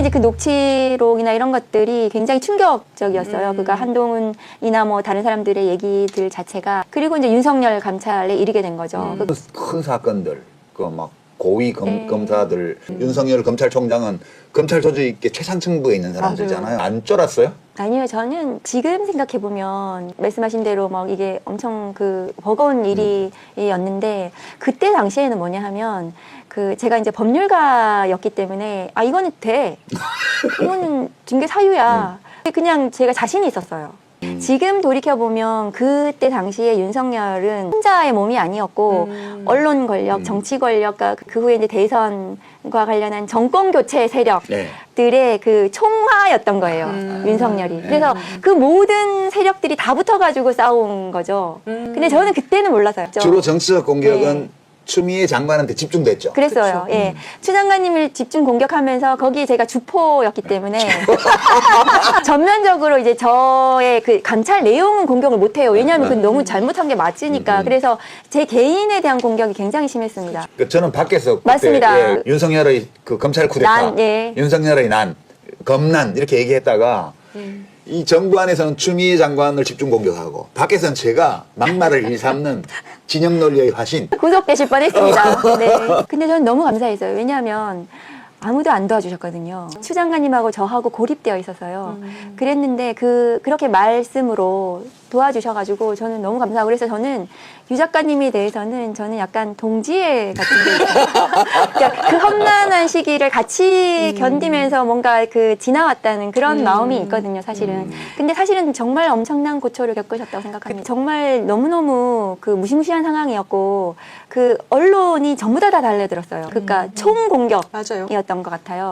이제 그 녹취록이나 이런 것들이 굉장히 충격적이었어요. 음. 그러니까 한동훈이나 뭐 다른 사람들의 얘기들 자체가 그리고 이제 윤석열 감찰에 이르게 된 거죠. 음. 그- 큰 사건들 그 막 고위 검, 네. 검사들 윤석열 검찰총장은 검찰 조직의 최상층부에 있는 사람들이잖아요. 안 쫄았어요? 아니요, 저는 지금 생각해 보면 말씀하신 대로 막 이게 엄청 그 버거운 일이었는데 그때 당시에는 뭐냐 하면 그 제가 이제 법률가였기 때문에 아 이거는 돼, 이거는 징계 사유야. 그냥 제가 자신이 있었어요. 지금 돌이켜 보면 그때 당시에 윤석열은 혼자의 몸이 아니었고 음. 언론 권력, 정치 권력과 그 후에 이제 대선과 관련한 정권 교체 세력 네. 들의 그 총화였던 거예요. 음. 윤석열이. 그래서 그 모든 세력들이 다 붙어가지고 싸운 거죠. 음. 근데 저는 그때는 몰라서요. 주로 정치적 공격은 네. 추미애 장관한테 집중됐죠. 그랬어요. 그쵸. 예. 추 장관님을 집중 공격하면서 거기에 제가 주포였기 때문에 전면적으로 이제 저의 그 감찰 내용은 공격을 못 해요. 왜냐하면 그 너무 잘못한 게 맞으니까. 음. 그래서 제 개인에 대한 공격이 굉장히 심했습니다. 그 저는 밖에서 그때, 맞습니다. 예, 윤석열의 그 검찰 쿠데타, 난, 예. 윤석열의 난, 검난 이렇게 얘기했다가 음. 이 정부 안에서는 추미애 장관을 집중 공격하고 밖에서는 제가 막말을 일삼는 진영 논리의 화신. 구속 되실 뻔했습니다. 네. 근데 저는 너무 감사했어요. 왜냐하면 아무도 안 도와주셨거든요. 추 장관님하고 저하고 고립되어 있어서요. 음. 그랬는데 그 그렇게 말씀으로 도와주셔가지고 저는 너무 감사하고 그래서 저는 유 작가님에 대해서는 저는 약간 동지애 같은 게 있어요. 그러니까 그 험난한 시기를 같이 견디면서 뭔가 그 지나왔다는 그런 음. 마음이 있거든요, 사실은. 근데 사실은 정말 엄청난 고초를 겪으셨다고 생각합니다. 정말 너무너무 그 무시무시한 상황이었고 그 언론이 전부 다 다 달려들었어요. 그러니까 총 공격이었던. 것 같아요.